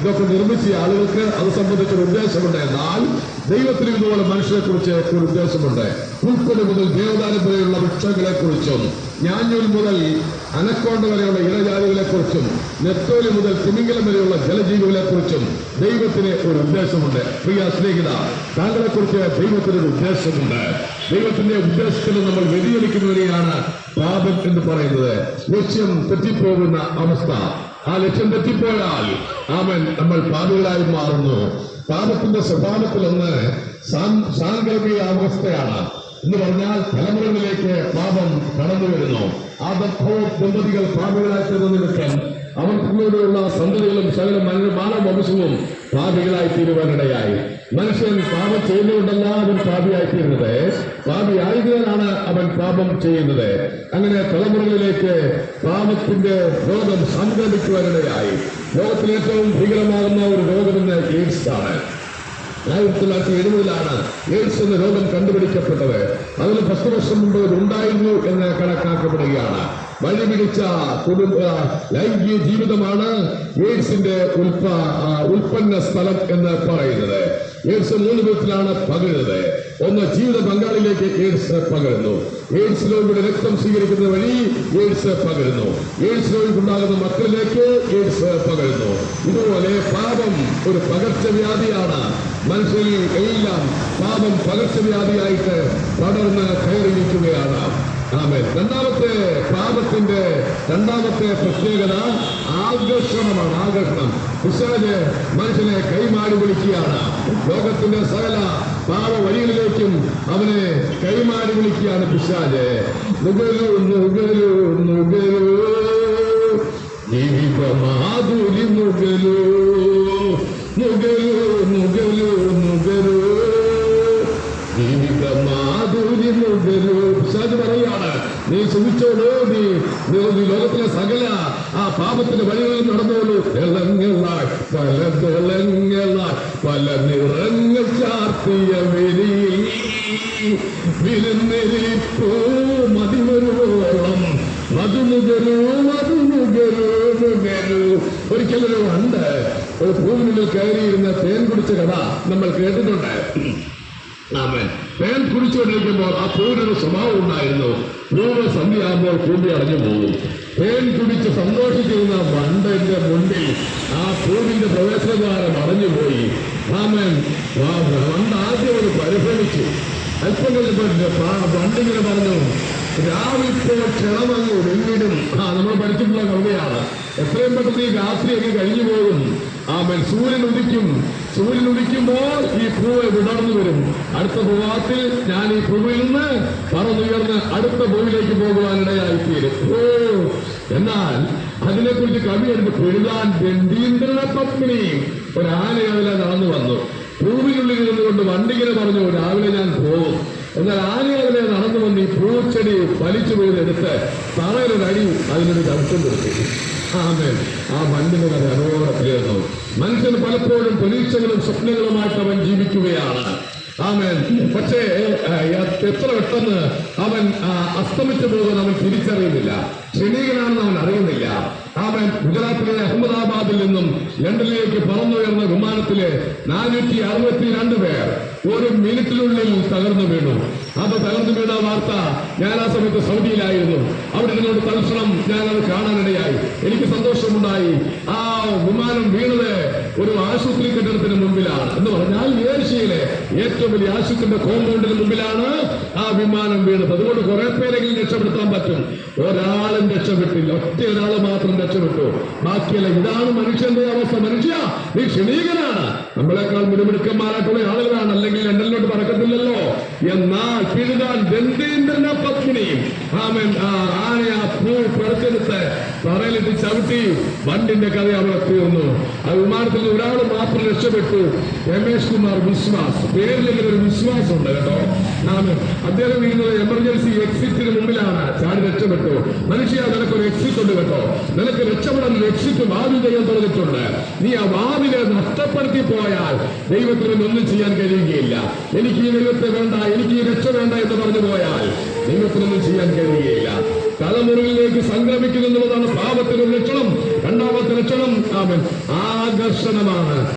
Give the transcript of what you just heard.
ഇതൊക്കെ നിർമ്മിച്ച ആളുകൾക്ക് അത് സംബന്ധിച്ചൊരു ഉദ്ദേശമുണ്ട്. എന്നാൽ ദൈവത്തിന് ഇതുപോലെ മനുഷ്യരെ കുറിച്ച് ഒരു ഉദ്ദേശമുണ്ട്. പുൽക്കൊടി മുതൽ ദേവദാനം വരെയുള്ള വൃക്ഷങ്ങളെ കുറിച്ചും ഞാഞ്ഞൂൽ മുതൽ അനക്കോണ്ട വരെയുള്ള ഇടജാതികളെക്കുറിച്ചും നെത്തോലി മുതൽ തിമിംഗലം വരെയുള്ള ജലജീവികളെ കുറിച്ചും ദൈവത്തിന് ഒരു ഉദ്ദേശമുണ്ട്. പ്രിയ സ്നേഹിത താങ്കളെ കുറിച്ച് ദൈവത്തിന് ഒരു ഉദ്ദേശമുണ്ട്. ദൈവത്തിന്റെ ഉദ്ദേശത്തിന് നമ്മൾ വ്യതിചലിക്കുന്നതിനെയാണ് പാപം എന്ന് പറയുന്നത്. ലക്ഷ്യം തെറ്റിപ്പോകുന്ന അവസ്ഥ. ആ ലക്ഷ്യം തെറ്റിപ്പോയാൽ ആമൻ നമ്മൾ പാപികളായി മാറുന്നു. പാപത്തിന്റെ സ്വഭാവത്തിലൊന്ന് സാം- സാങ്കേതിക അവസ്ഥയാണ്. എന്ന് പറഞ്ഞാൽ തലമുറകളിലേക്ക് പാപം കടന്നു വരുന്നു. ആദർഭോ ദമ്പതികൾ പാപികളായി തീർന്ന നിമിത്തം അവർക്കുള്ള സന്തതികളും സകല മാനവ വംശവും പാപികളായി തീരുവാനിടയായി. മനുഷ്യൻ പാപം ചെയ്യുന്നതുകൊണ്ടല്ല അവൻ പാപിയായി തീരുന്നത്. പാപിയായതിനാണ് അവൻ പാപം ചെയ്യുന്നത്. അങ്ങനെ തലമുറകളിലേക്ക് പാപത്തിന്റെ രോഗം സംക്രമിക്കുവാനിടയായി. ലോകത്തിൽ ഏറ്റവും ഭീകരമാകുന്ന ഒരു രോഗമെന്ന് എയ്ഡ്സ് ആണ്. ആയിരത്തി തൊള്ളായിരത്തി എഴുപതിലാണ് എയ്ഡ്സ് എന്ന രോഗം കണ്ടുപിടിക്കപ്പെട്ടത്. അതിന് പത്ത് വർഷം മുമ്പ് ഉണ്ടായിരുന്നു എന്ന് കണക്കാക്കപ്പെടുകയാണ്. വഴി മികച്ച കുടുംബ ലൈംഗിക ജീവിതമാണ് എയ്ഡ്സിന്റെ ഉൽപ്പ ആ, ഉൽപ്പന്ന സ്ഥലം എന്ന് പറയുന്നത്. എയ്ഡ്സ് മൂന്ന് വിധത്തിലാണ് പകരുന്നത്. ഒന്ന് ജീവിത പങ്കാളിയിലേക്ക് എയ്ഡ്സ് പകരുന്നു. എയ്ഡ്സ് രോഗിയുടെ രക്തം സ്വീകരിക്കുന്ന വഴി എയ്ഡ്സ് പകരുന്നു. എയ്ഡ്സ് രോഗിക്കുണ്ടാകുന്ന മക്കളിലേക്ക് എയ്ഡ്സ് പകരുന്നു. ഇതുപോലെ പാപം ഒരു പകർച്ചവ്യാധിയാണ്. മനുഷ്യരിൽ എല്ലാം പാപം പകർച്ചവ്യാധിയായിട്ട് പടർന്ന് കയറിയിരിക്കുകയാണ്. രണ്ടാമത്തെ പാപത്തിന്റെ രണ്ടാമത്തെ പ്രത്യേകത ആകർഷണമാണ് ആകർഷണം. പിശാജ് മനുഷ്യനെ കൈമാറി വിളിക്കുകയാണ്. ലോകത്തിന്റെ സകല പാപ വഴികളിലേക്കും അവനെ കൈമാറി വിളിക്കുകയാണ് പിശാജ് നുകലു നുകലു നുകലു മാധുരി നുകരു നുകരു. നീ സുഖിച്ചോളൂ നീ ലോകത്തിലെ സകല ആ പാപത്തിന്റെ വഴികളിൽ നടന്നോളൂ. ഇളങ്ങളായി പല തിളങ്ങളായി പല നിറങ്ങൾ ചാർത്തിയ വെരി. വിരുന്നിരിപ്പൂ മതിവരുവോളം മധുമുകരു ഒരു ഭൂമിനുള്ളിൽ കയറിയിരുന്ന തേൻ കുടിച്ച കഥ നമ്മൾ കേട്ടിട്ടുണ്ട്. ആമേൻ. തേൻ കുടിച്ചുകൊണ്ടിരിക്കുമ്പോൾ ആ പൂവിനൊരു സ്വഭാവം ഉണ്ടായിരുന്നു. പൂവ് സന്ധ്യയാകുമ്പോൾ കൂമ്പി അടഞ്ഞു പോകും. തേൻ കുടിച്ച് സന്തോഷിച്ചിരുന്ന വണ്ടന്റെ മുന്നിൽ ആ പൂവിന്റെ പ്രവേശനദ്വാരം അടഞ്ഞുപോയി പോയി. ആ വണ്ട് ആദ്യം ഒരു പരിഭ്രമിച്ചു. അല്പം വണ്ടിങ്ങനെ പറഞ്ഞു രാവിലെ ക്ഷണമങ്ങ് ഒടുങ്ങിടും ആ നമ്മൾ പഠിച്ചിട്ടുള്ള കവിതയാണ്. എത്രയും പെട്ടെന്ന് ഈ രാത്രിയൊക്കെ കഴിഞ്ഞു പോകും. ആമൻ. സൂര്യൻ ഉദിക്കും. സൂര്യൻ ഉദിക്കുമ്പോൾ ഈ പൂവ് വിടർന്നു വരും അടുത്ത പൂവാത്തിൽ ഞാൻ ഈ പൂവിൽ നിന്ന് പറന്നുയർന്ന് അടുത്ത പൂവിലേക്ക് പോകുവാനിടയായി തീരും ഓ എന്നാൽ അതിനെക്കുറിച്ച് കവി എടുത്ത് എഴുതാൻ ഗണ്ടീന്ദ്രന പത്നി ഒരു ആന അതിലെ നടന്നു വന്നു. പൂവിനുള്ളിൽ ഇരുന്നുകൊണ്ട് വണ്ടിങ്ങനെ പറഞ്ഞു രാവിലെ ഞാൻ പോകും. എന്നാൽ ആന അതിനെ നടന്നു വന്ന് ഈ പൂച്ചെടി വലിച്ചു വീണെടുത്ത് തറയിലൊരടി അതിനൊരു ദർശനം കൊടുത്തു. ആമേൻ. ആ മണ്ണിന് കഥ അനുഭവത്തിലേന്നു മനുഷ്യൻ പലപ്പോഴും പ്രതീക്ഷകളും സ്വപ്നങ്ങളുമായിട്ട് അവൻ ജീവിക്കുകയാണ്. ആമേൻ. പക്ഷേ എത്ര പെട്ടെന്ന് അവൻ അസ്തമിച്ചു പോകുമെന്ന് അവൻ തിരിച്ചറിയുന്നില്ല. ക്ഷണീകനാണെന്ന് അവൻ അറിയുന്നില്ല. അവൻ ഗുജറാത്തിലെ അഹമ്മദാബാദിൽ നിന്നും ലണ്ടനിലേക്ക് പറന്നുയർന്ന വിമാനത്തിലെ നാനൂറ്റി അറുപത്തി രണ്ട് പേർ ഒരു മിനിറ്റിനുള്ളിൽ തകർന്നു വീണു. അത് തകർന്നു വീണ വാർത്ത ഞാൻ ആ സമയത്ത് സൗദിയിലായിരുന്നു. അവിടെ നിന്നോട് തൽക്ഷണം ഞാൻ അത് കാണാനിടയായി. എനിക്ക് സന്തോഷമുണ്ടായി. ആ വിമാനം വീണത് ഒരു ആശുപത്രി കെട്ടിടത്തിന് മുമ്പിലാണ്. എന്ന് പറഞ്ഞാൽ ഏഷ്യയിലെ ഏറ്റവും വലിയ ആശുപത്രിയുടെ കോമ്പൗണ്ടിന് മുമ്പിലാണ് ആ വിമാനം വീണത്. അതുകൊണ്ട് കുറെ പേരെങ്കിലും രക്ഷപ്പെടുത്താൻ പറ്റും. ഒരാളും രക്ഷപ്പെട്ടില്ല. ഒറ്റ ഒരാൾ മാത്രം രക്ഷപ്പെട്ടു. ബാക്കിയല്ല ഇതാണ് മനുഷ്യന്റെ അവസ്ഥ. മനുഷ്യ നീ ക്ഷണീകനാണ്. നമ്മളെക്കാൾ മുരുമിടുക്കന്മാരായിട്ടുള്ള ആളുകളാണ്. അല്ലെങ്കിൽ ലണ്ടനിലോട്ട് പറക്കത്തില്ലല്ലോ. എന്നാൽ പിഴുതാൻ ദന്തേന്ദ്രന പത്മിനിയും. ആമൻ ആ പൂ തറയിലിട്ട് ചവിട്ടി വണ്ടിന്റെ കഥ അവിടെ തീർന്നു. ആ വിമാനത്തിൽ ഒരാൾ മാത്രം രക്ഷപ്പെട്ടു. രമേഷ് കുമാർ വിശ്വാസ്. പേരിലെങ്കിൽ ഒരു വിശ്വാസം ഉണ്ട് കേട്ടോ അദ്ദേഹം വീഴുന്നത് എമർജൻസി എക്സിറ്റിന് മുമ്പിലാണ്. ചാടി രക്ഷപ്പെട്ടു. മനുഷ്യ നിനക്കൊരു എക്സിറ്റ് ഉണ്ട് കേട്ടോ. നിനക്ക് രക്ഷപ്പെടാൻ ഒരു എക്സിറ്റ് വാതിൽ ചെയ്യാൻ തുറന്നിട്ടുണ്ട് നീ ആ വാവിനെ നഷ്ടപ്പെടുത്തി പോയാൽ ദൈവത്തിന് ഒന്നും ചെയ്യാൻ കഴിയുകയില്ല. എനിക്ക് ഈ ദൈവത്തെ വേണ്ട എനിക്ക് ഈ രക്ഷ വേണ്ട എന്ന് പറഞ്ഞു പോയാൽ ദൈവത്തിനൊന്നും ചെയ്യാൻ കഴിയുകയില്ല. തലമുറകളിലേക്ക് സംക്രമിക്കുന്നു എന്നുള്ളതാണ് പാപത്തിന്റെ ലക്ഷണം. രണ്ടാമത്തെ ലക്ഷണം ആകർഷണമാണ്.